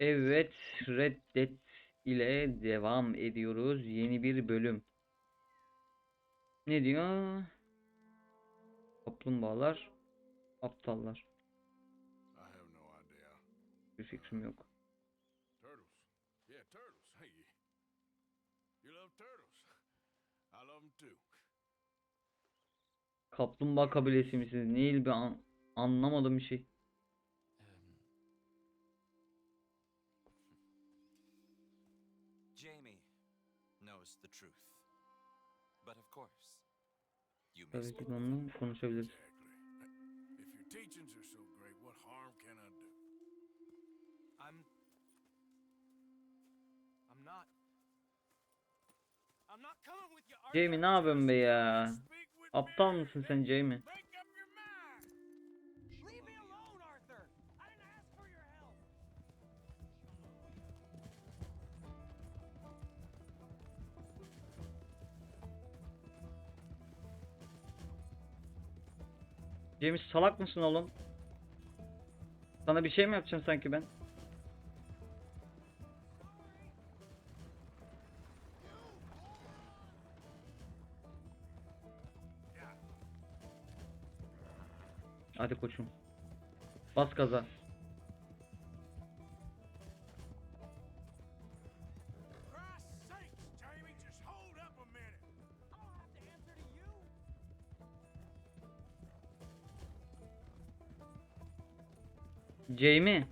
Evet, Red Dead ile devam ediyoruz. Yeni bir bölüm. Ne diyor? Kaplumbağalar, aptallar. Bir fikrim yok. Turtles. Yeah, turtles. Hey, you, you love turtles. I love them too. Kaplumbağa kabilesi misiniz? Değil bir an anlamadım bir şey. Tabii ki onunla konuşabiliriz. Exactly. If your teachings are so great, what harm can I do? I'm. I'm not. I'm not coming with you. Arthur. Jamie ne yapıyorsun be ya? Aptal mısın sen Jamie? Jamie salak mısın oğlum? Sana bir şey mi yapacağım sanki ben? Hadi koçum. Bas gaza. Jamie.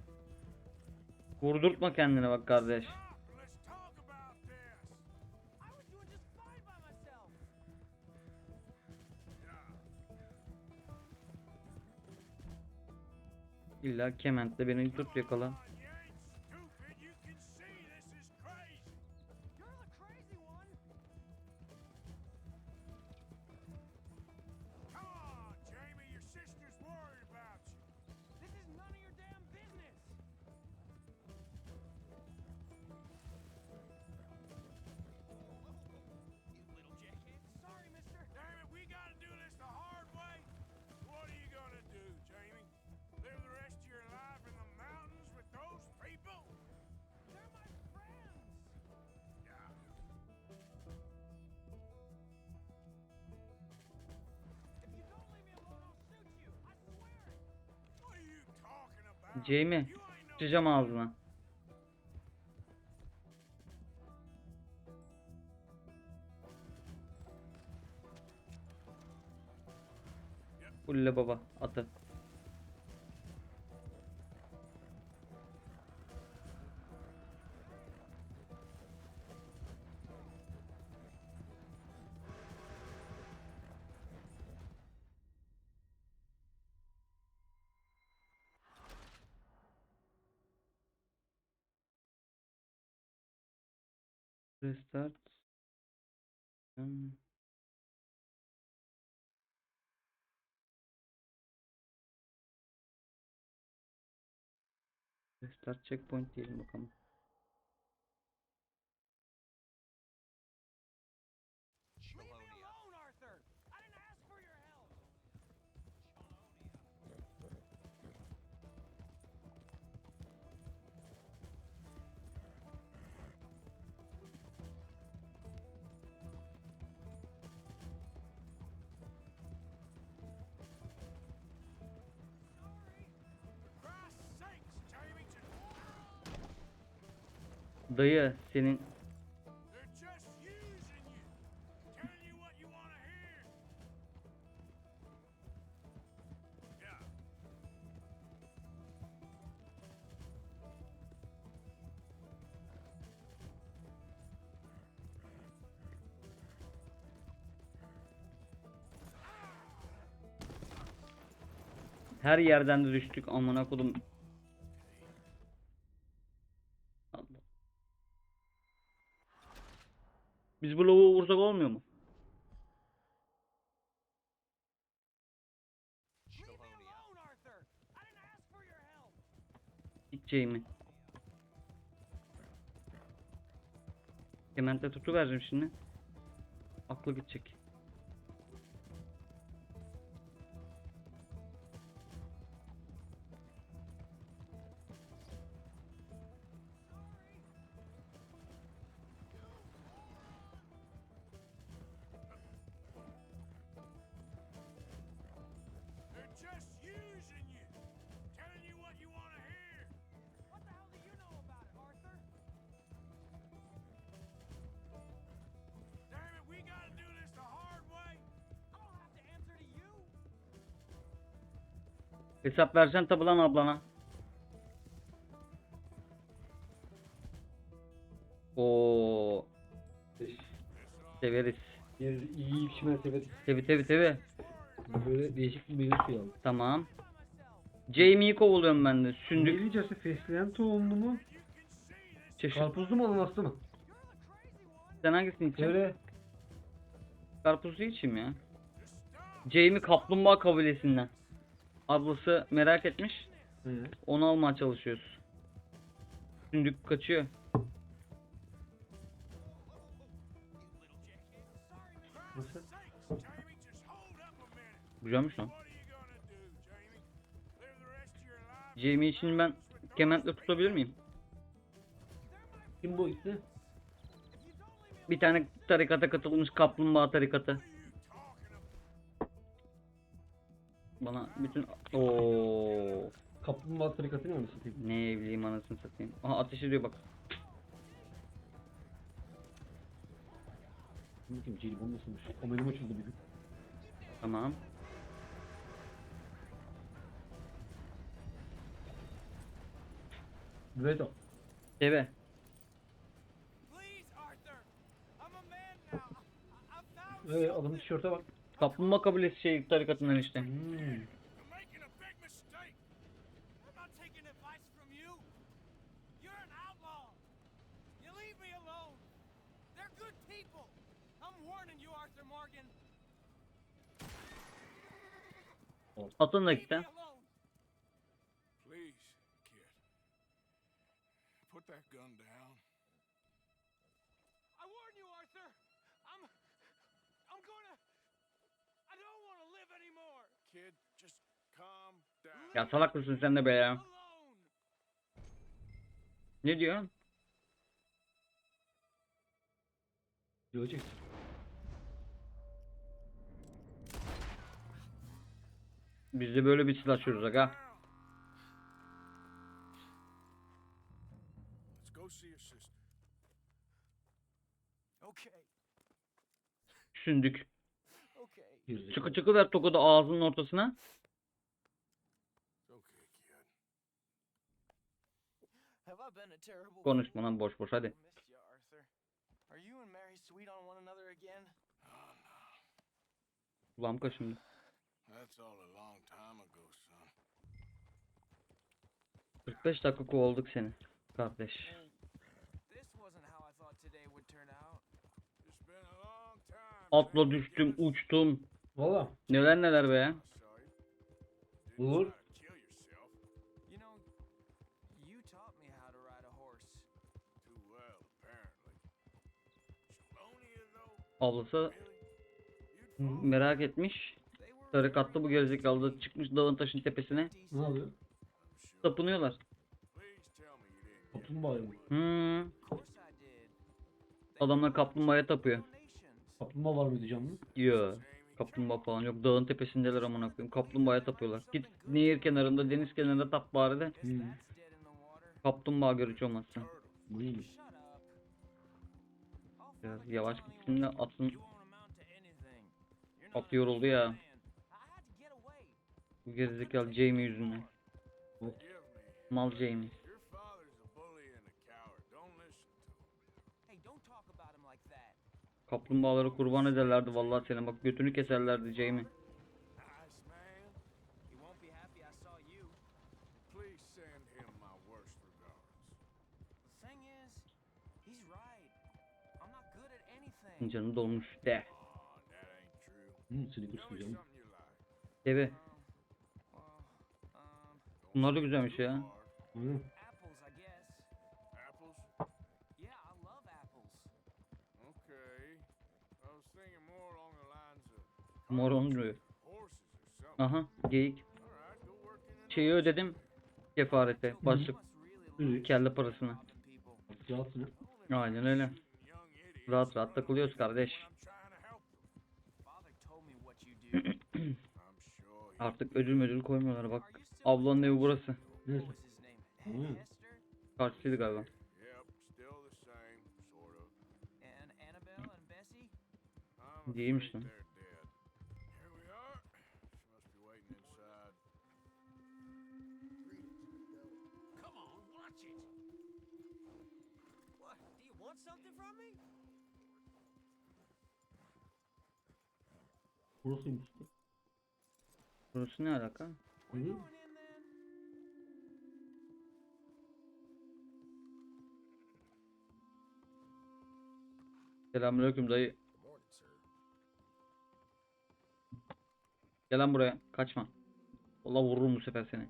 Vurdurtma kendini bak kardeş. İlla kementle beni tut yakala. Jamie. Sıçacağım ağzına. Ulle baba atı. Restart. Hmm. Restart checkpoint diyelim bakalım. Hear. Yeah. her yerden de düştük amına kodum. Biz bu lavuğu vursak olmuyor mu? Gideceğimi. Kementle tutuvereceğim şimdi. Aklı gidecek. Hesap vereceksin tabi lan ablana. Oo, severiz. Bir iyi pişmez evet. Tebi tebi tebi. Böyle değişik bir suyu aldım. Tamam. Jamie'yi kovalıyorum ben de. Sündük. Neylicesi fesleğen tohumlu mu? Çeşit. Karpuzlu mu ananaslı mı? Sen hangisini içeceksin? Söyle. Karpuzlu içeyim ya. Jamie kaplumbağa kabilesinden. Ablası merak etmiş. He. Onu almaya çalışıyoruz. Sündük kaçıyor. Nasıl? Güzelmiş lan. Jamie? İçin ben kementle tutabilir miyim? Kim bu gitti? Bir tane tarikata katılmış kaplumbağa tarikatı. Bana bütün o Kaplumbağa tarikatı ne anasını satayım? ne bileyim anasını satayım. Aha ateş ediyor bak. Bakayım jelibon nasılmış? Omelim açıldı bir gün. Tamam. Evet o. Deve. Please, Arthur. I'm a man now. I, I found Ee, adamın tişörte bak. Kaplumbağa kabilesi şey tarikatından işte. Hmm. You're making a Ya salak mısın sen de be ya? Ne diyor? Görecek. Biz de böyle bir silahşıyoruz aga. Let's go see your sister. Okay. Sündük. Okay. Gerizekalı. Çıkı çıkı ver tokadı ağzının ortasına. Konuşma lan boş boş hadi. Oh. Kulağım kaşındı. That's all a long time ago, son. 45 dakika kovaladık seni. Kardeş. Atla düştüm uçtum. Valla. Neler neler be. Olur. Ablası merak etmiş. Tarikatlı bu gerizekalı da çıkmış dağın taşın tepesine. Ne sure. Tapınıyorlar. Kaplumbağa mı? Hmm. Adamlar kaplumbağaya tapıyor. Kaplumbağa var mıydı canlı? Yo. Kaplumbağa falan yok. Dağın tepesindeler amına koyayım. Kaplumbağaya tapıyorlar. Git nehir kenarında, deniz kenarında tap bari de. Hmm. Kaplumbağa görücü olmazsa. Bu Biraz yavaş gitsin de atın at yoruldu ya. Bu gerizekalı Jamie yüzünden. Mal Jamie. Your father's a bully and a coward. Don't listen to him. Hey, don't talk about him like that. Kaplumbağaları kurban ederlerdi vallahi senin. Bak götünü keserlerdi Jamie. Man. He won't be happy I saw you. Please send him of Mor olmuyor. horses or something. Aha geyik. Şeyi ödedim. Kefarete. Başlık. Hı. Kelle parasını. Rahatsın ha. Aynen öyle. Rahat rahat takılıyoruz kardeş. Artık ödül ödül koymuyorlar bak. Ablanın evi burası. Hmm. Karşısıydı galiba. Yep, still Burasıymış. Burası ne alaka? Hı? Selamünaleyküm dayı. Gel lan buraya. Kaçma. Valla vururum bu sefer seni.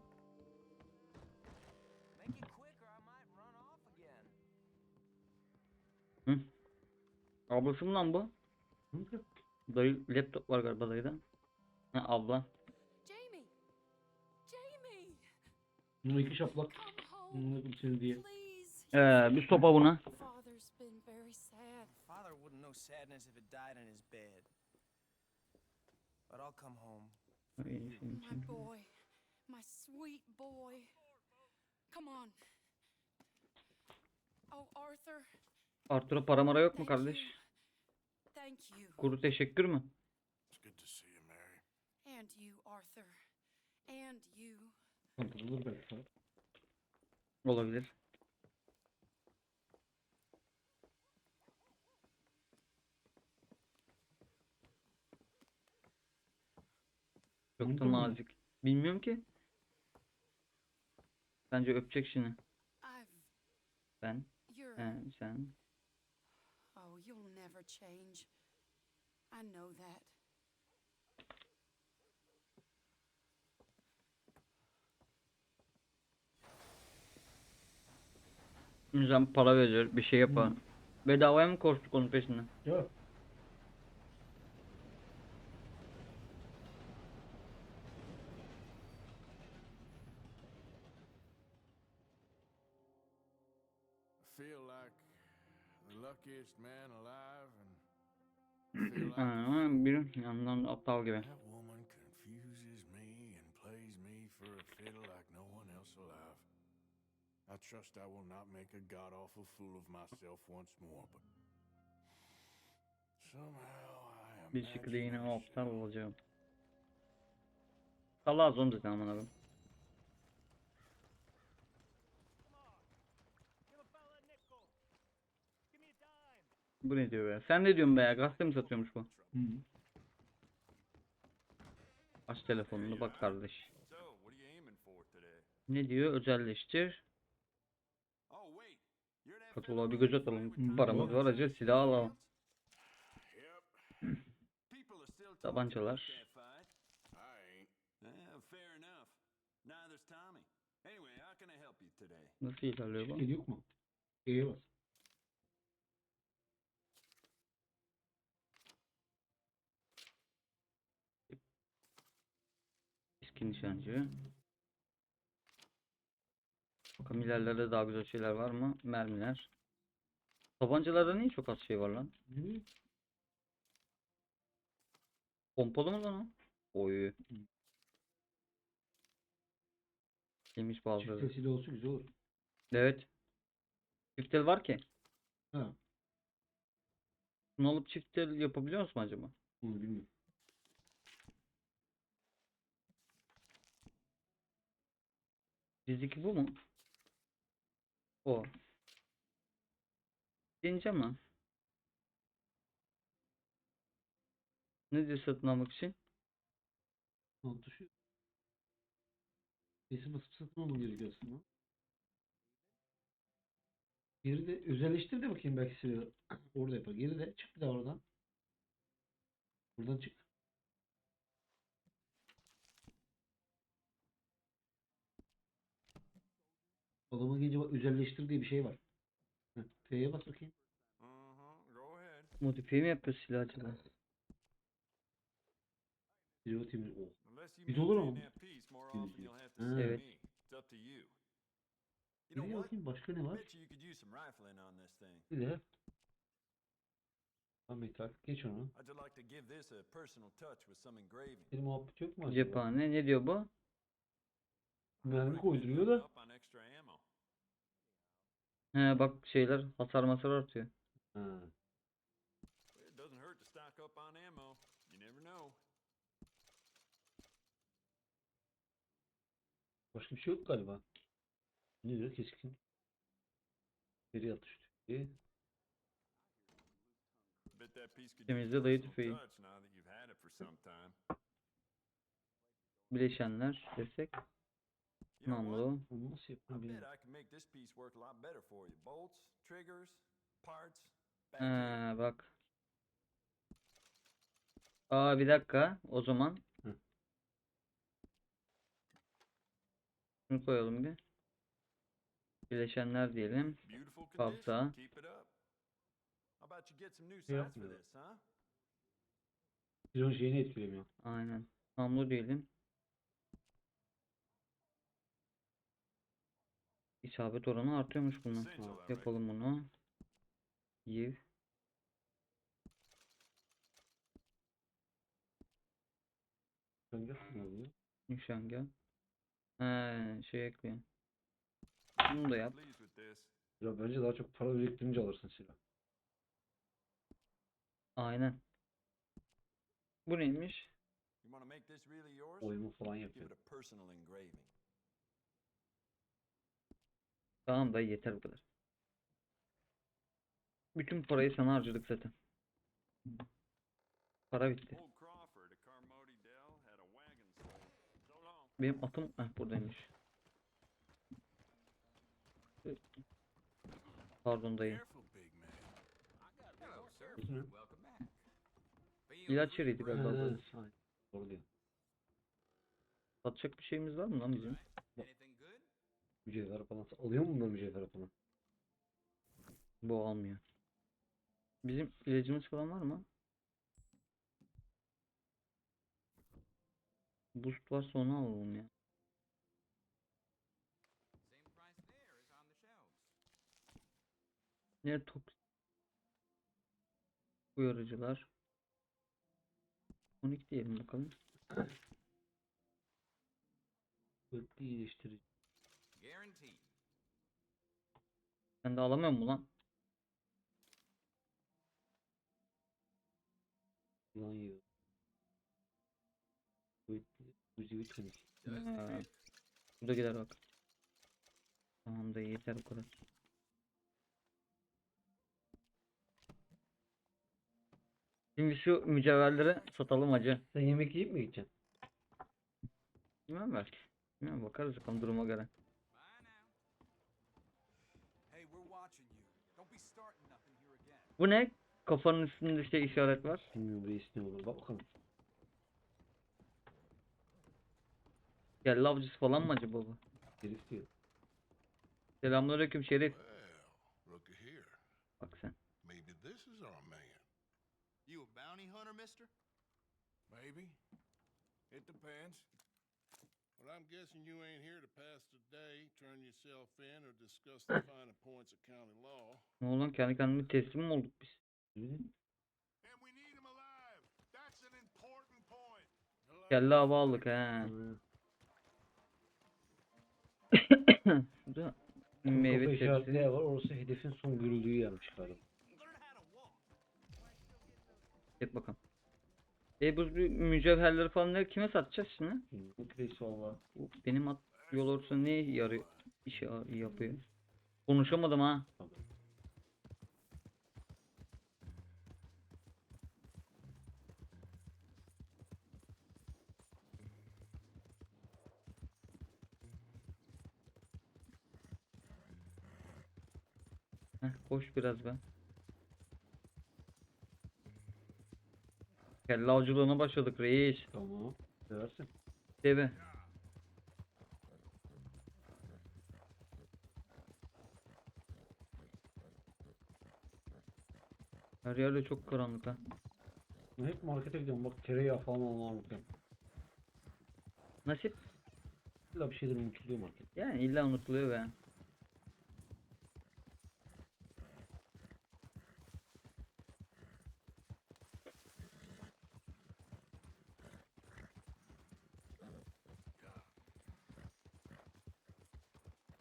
Hı? Ablası mı lan bu? Hı? Dayı laptop var galiba dayıda. Ha abla. Jamie! Jamie! Bunun iki şaplak. Bunun seni diye. Ee, bir sopa buna. Father wouldn't know sadness if it died in his bed. But I'll come home. My boy. My sweet boy. Come on. Oh, Arthur. Artur'a para mara yok mu thank kardeş? You. Thank you. Kuru teşekkür mü? It's good to see you, Mary. And you, Arthur. And you. Olabilir. Çok da nazik. Bilmiyorum ki. Bence öpecek şimdi. Ben. He, sen. Oh, you'll never change. I know that. İnsan para veriyor. Bir şey yapar. Bedavaya mı koştuk onun peşinden? Yok. Feel like the luckiest man alive, Bir yandan da aptal gibi. I trust I will not make a god awful fool of myself once more, but somehow I Bir şekilde yine aptal olacağım. Salaz onu zaten. Bu ne diyor be? Sen ne diyorsun be ya? Gazete mi satıyormuş bu? Hı. Aç telefonunu bak kardeş. Ne diyor? Özelleştir. Kataloğa bir göz atalım. Paramız var acı silah alalım. Tabancalar. Nasıl ilerliyor bu? Şey yok mu? E'ye bas. Eski nişancı. Bakalım ilerlerde daha güzel şeyler var mı? Mermiler. Tabancalarda niye çok az şey var lan? Hı. Pompalı mı lan o? Oy. Yemiş Çift bazıları. sesiyle olsa güzel olur. Evet. Çiftel var ki. Ha. Bunu alıp çiftel yapabiliyor musun acaba? Onu bilmiyorum. Bizdeki bu mu? O. Deneyeceğim lan. Ne diyor satın almak için? Alt tuşu. Sesi basıp satın alman gerekiyor aslında. Geri de özelleştir de bakayım belki silahı. Orada yapar. Geri de çık bir daha oradan. Buradan çık. Adama gelince bak özelleştir diye bir şey var. Heh, F'ye bas bakayım. Go ahead. Modifiye mi yapıyor silah acaba? Silahı temir. Oh. Bir de olur Bir- bir- see Evet. know what? bakayım başka ne var? Bir de. Tak. Geç onu. Bir muhabbet yok mu acaba? Cephane ne diyor bu? Mermi koyduruyor da. up on extra ammo. He bak şeyler hasar masar artıyor. Ha. It doesn't hurt to stock up on ammo. You never know. Başka bir şey yok galiba. Ne diyor keskin? Geri atış tüfeği. Bet that piece could use Temizle dayı tüfeği. Bileşenler desek. Namlu. Onu nasıl bak. Aa bir dakika. O zaman. Hı. Şunu koyalım bir. Bileşenler diyelim. For yapmıyor. huh? Silon şeyini etkilemiyor. Aynen. Namlu diyelim. İsabet oranı artıyormuş bunun. Yapalım bunu. Yiv. Nişangah. He, şey ekleyin. Bunu da yap. Ya bence daha çok para biriktirince alırsın silah. Aynen. Bu neymiş? Oyunu falan yapıyor. it a personal engraving. Tamam da yeter bu kadar. Bütün parayı sana harcadık zaten. Para bitti. Benim atım eh, buradaymış. Pardon dayı. İlaç yeriydi galiba. Doğru diyor. Satacak bir şeyimiz var mı lan bizim? Mücevher falan. Alıyor mu bunlar mücevher falan? Bu almıyor. Bizim ilacımız falan var mı? Boost varsa onu alalım ya. Ne tok uyarıcılar. 12 diyelim bakalım. Kuvvetli iyileştirici. Sen de alamıyor musun lan? Yılan yiyor. Uzi the Ha. Bu da gider bak. Tamam da yeter bu kadar. Şimdi şu mücevherleri satalım acı. Sen yemek yiyip mi gideceksin? Bilmem belki. Bilmem bakarız bakalım duruma göre. Bye now. Hey, we're watching you. Don't be starting nothing here again. Bu ne? Kafanın üstünde işte işaret var. Bilmiyorum reis ne olur. Bak bakalım. Kelle avcısı falan mı acaba bu? Herif diyor. Selamünaleyküm Şerif. Bak sen. Maybe this is our man. You a bounty hunter, mister? Maybe. It depends. Well, I'm guessing you ain't here to pass the day, turn yourself in, or discuss the finer points of county law. Ne oldu lan kendi kendime teslim mi olduk biz? Ne. And we need him alive. That's an important point. Kelle hava aldık he. Şurada Meyve meyve tepsi. yer var. Orası hedefin son görüldüğü yermiş galiba. Git bakalım. E bu mücevherleri falan ne- kime satacağız şimdi? Bu reis valla. Bu benim at yol orta ne yarıyor? İş ya- yapıyor. Konuşamadım ha. Tamam. Heh, koş biraz be. Kelle avcılığına başladık reis. Tamam. Seversin. Deve. Her yerde çok karanlık ha. Ben hep markete gidiyorum. Bak tereyağı falan almam unutluyorum. Nasip İlla bir şeyler unutuluyor market. yani illa unutuluyor be.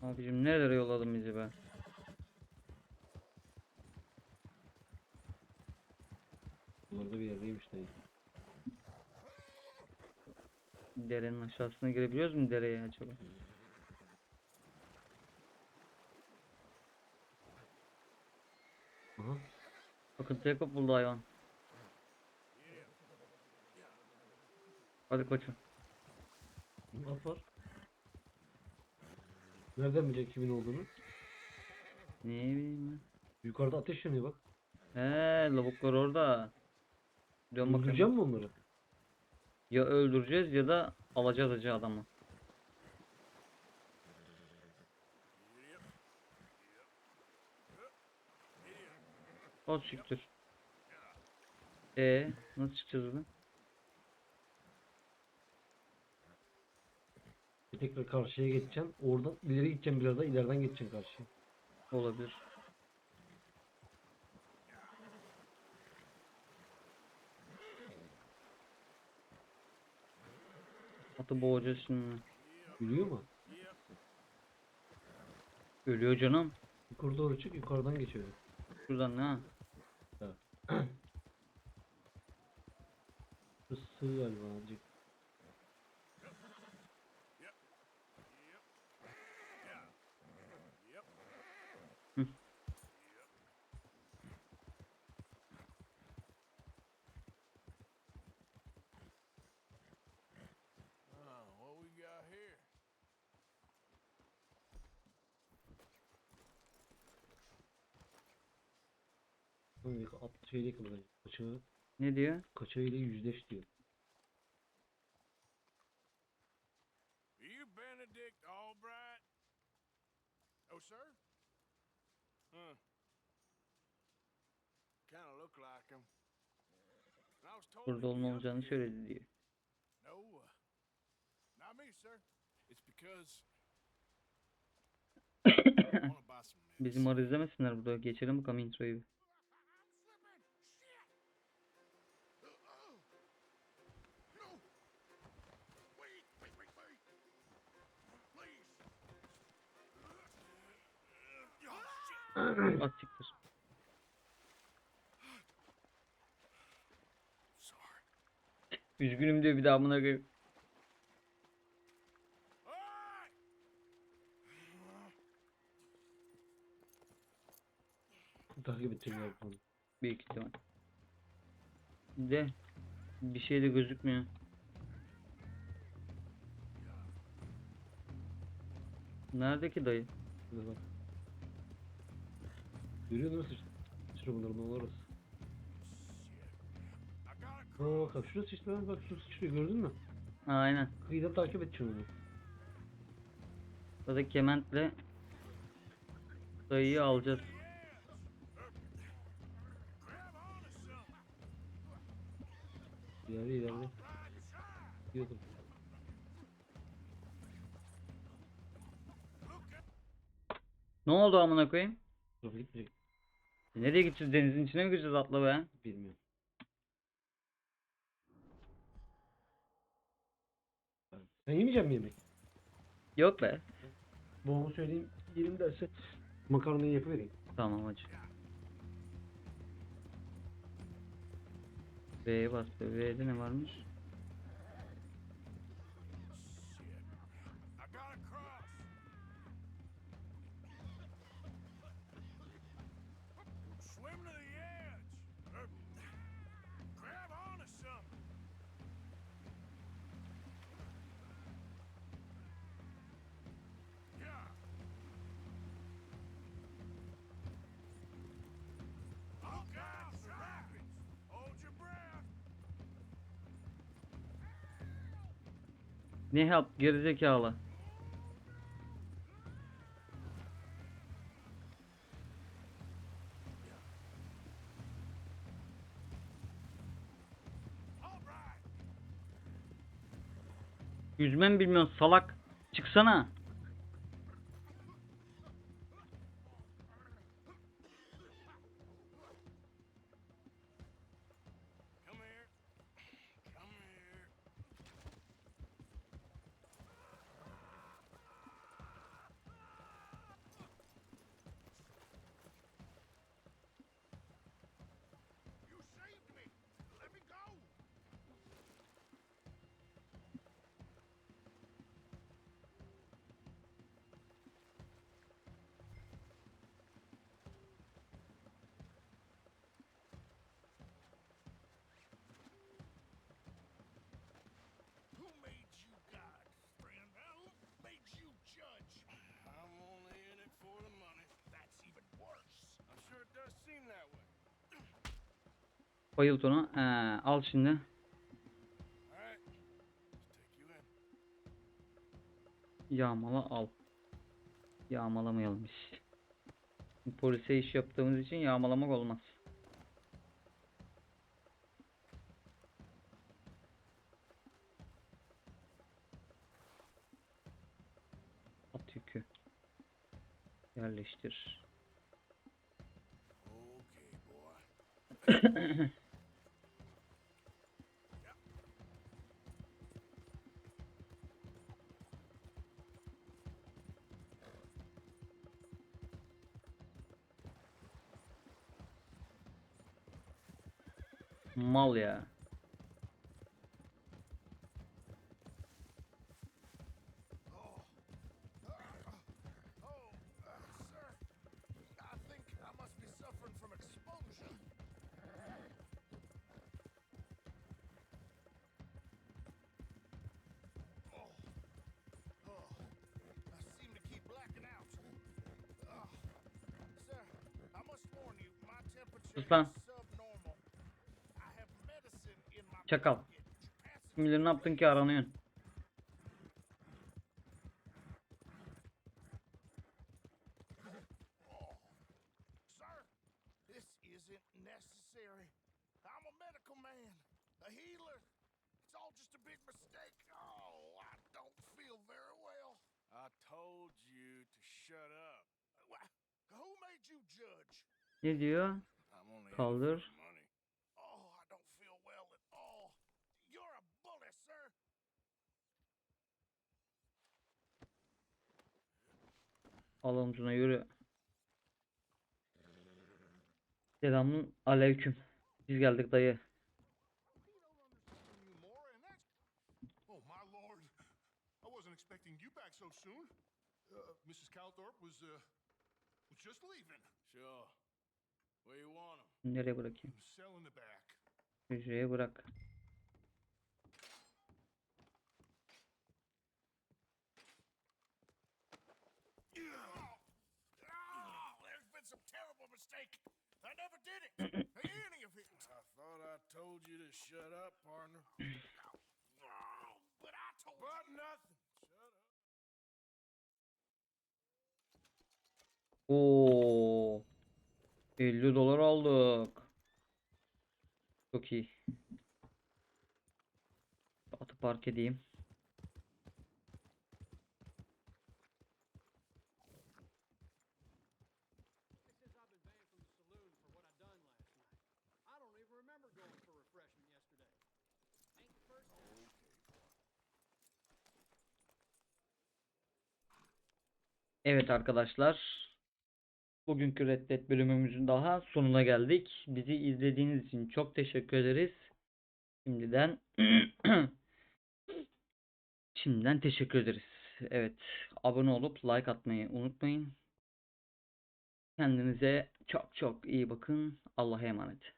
Abicim nerelere yolladın bizi be? Burada bir yerdeymiş dayı. Derenin aşağısına girebiliyoruz mu dereye acaba? Akıntıya kapıldı hayvan. Hadi koçum. At var. Nereden bilecek kimin olduğunu? Ne bileyim ben. Yukarıda ateş yanıyor bak. He lavuklar orada. Dön bakalım. Öldüreceğim mi onları? Ya öldüreceğiz ya da alacağız acı adamı. O siktir. E nasıl çıkacağız buradan? Tekrar karşıya geçeceksin. Oradan ileri gideceksin biraz da ileriden geçeceksin karşıya. Olabilir. Atı boğacağız şimdi. Yürüyor mu? Ölüyor canım. Yukarı doğru çık yukarıdan geçiyor. Şuradan ne ha? Burası sığ galiba azıcık. Oh, what we got here? Hani at şeyle. Kaçağı, Ne diyor? kaçağıyla yüzleş diyor. Are you Benedict Albright? Oh, sir? Huh. Kind of look like him. And I was told Burada that you young söyledi diyor. No, uh, not me, sir. It's because I want to buy some izlemesinler burada. Geçelim bakalım introyu. Shit! At siktir. Sorry. Üzgünüm diyor bir daha amına koyayım. Alright! Takip ya bunu. Büyük ihtimal. De bir şey de gözükmüyor. Nerede ki dayı? Şurada bak. Görüyor musun? Sıçra bunların ne orası. I got a Oo bak şurası işte bak şurası sıçrıyor gördün mü? Aynen. Kıyıdan takip edeceğim onu. Burada kementle dayıyı alacağız. İleride ileride. Gidiyordum. Ne oldu amına koyayım? Gitmeyecek. Nereye gideceğiz? Denizin içine mi gireceğiz atla be? Bilmiyorum. Sen yemeyecek misin yemek? Yok be. Babama söyleyeyim yerim derse makarnayı yapıvereyim. Tamam hacı. B'ye bas. B'de ne varmış? Ne help gerizekalı. All right. Yüzme mi bilmiyorsun salak? Çıksana. Bayılt onu. Ee, al şimdi. Yağmala al. Yağmalamayalım biz. Polise iş yaptığımız için yağmalamak olmaz. At yükü. Yerleştir. Okay, my temperature Sus lan. is subnormal. I have medicine in my Çakal. Kim bilir ne yaptın ki aranıyorsun. Sir, this isn't necessary. I'm a medical man, a healer. It's all just a big mistake. Oh, I don't feel very well. I told you to shut up. Who made you judge? Ne diyor? I'm only in it Kaldır. for money. Oh, I don't feel well at all. You're a bully, sir. Al omzuna yürü. Selamun aleyküm. Biz geldik dayı. You more, and that's. Oh, my lord. I wasn't expecting you back so soon. Uh, Mrs. Calthorpe was, uh, was just leaving. Sure. Where you want 'em? Nereye bırakayım? I'm selling the back. Hücreye bırak. Oh, there's been some terrible mistake. I never did it. Any of it. I thought I told you to shut up, partner. Oh, but I told but nothing. Shut up. Oo. 50 dolar aldık. Çok iyi. Atı park edeyim. Evet arkadaşlar. Bugünkü Red Dead bölümümüzün daha sonuna geldik. Bizi izlediğiniz için çok teşekkür ederiz. Şimdiden şimdiden teşekkür ederiz. Evet, abone olup like atmayı unutmayın. Kendinize çok çok iyi bakın. Allah'a emanet.